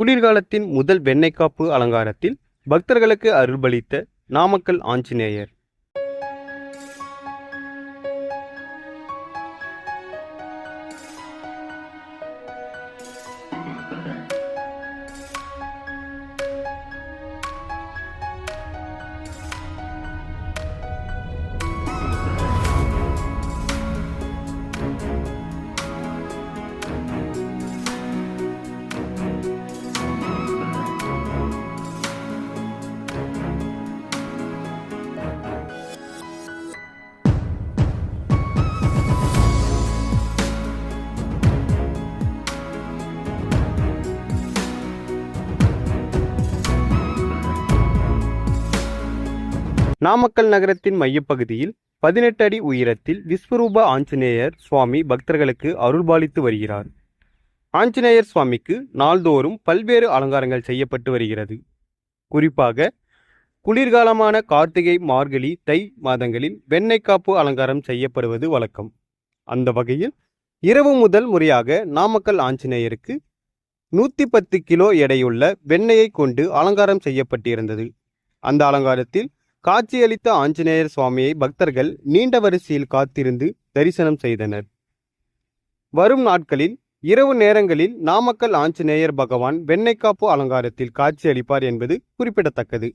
குளிர்காலத்தின் முதல் வெண்ணெய்க்காப்பு அலங்காரத்தில் பக்தர்களுக்கு அருள்பளித்த நாமக்கல் ஆஞ்சநேயர். நாமக்கல் நகரத்தின் மையப்பகுதியில் பதினெட்டு அடி உயரத்தில் விஸ்வரூப ஆஞ்சநேயர் சுவாமி பக்தர்களுக்கு அருள்பாலித்து வருகிறார். ஆஞ்சநேயர் சுவாமிக்கு நாள்தோறும் பல்வேறு அலங்காரங்கள் செய்யப்பட்டு வருகிறது. குறிப்பாக குளிர்காலமான கார்த்திகை மார்கழி தை மாதங்களில் வெண்ணெய் காப்பு அலங்காரம் செய்யப்படுவது வழக்கம். அந்த வகையில் இரவு முதல் முறையாக நாமக்கல் ஆஞ்சநேயருக்கு நூற்றி பத்து கிலோ எடையுள்ள வெண்ணெயை கொண்டு அலங்காரம் செய்யப்பட்டிருந்தது. அந்த அலங்காரத்தில் காட்சியளித்த ஆஞ்சநேயர் சுவாமியை பக்தர்கள் நீண்ட வரிசையில் காத்திருந்து தரிசனம் செய்தனர். வரும் நாட்களில் இரவு நேரங்களில் நாமக்கல் ஆஞ்சநேயர் பகவான் வெண்ணைக்காப்பு அலங்காரத்தில் காட்சியளிப்பார் என்பது குறிப்பிடத்தக்கது.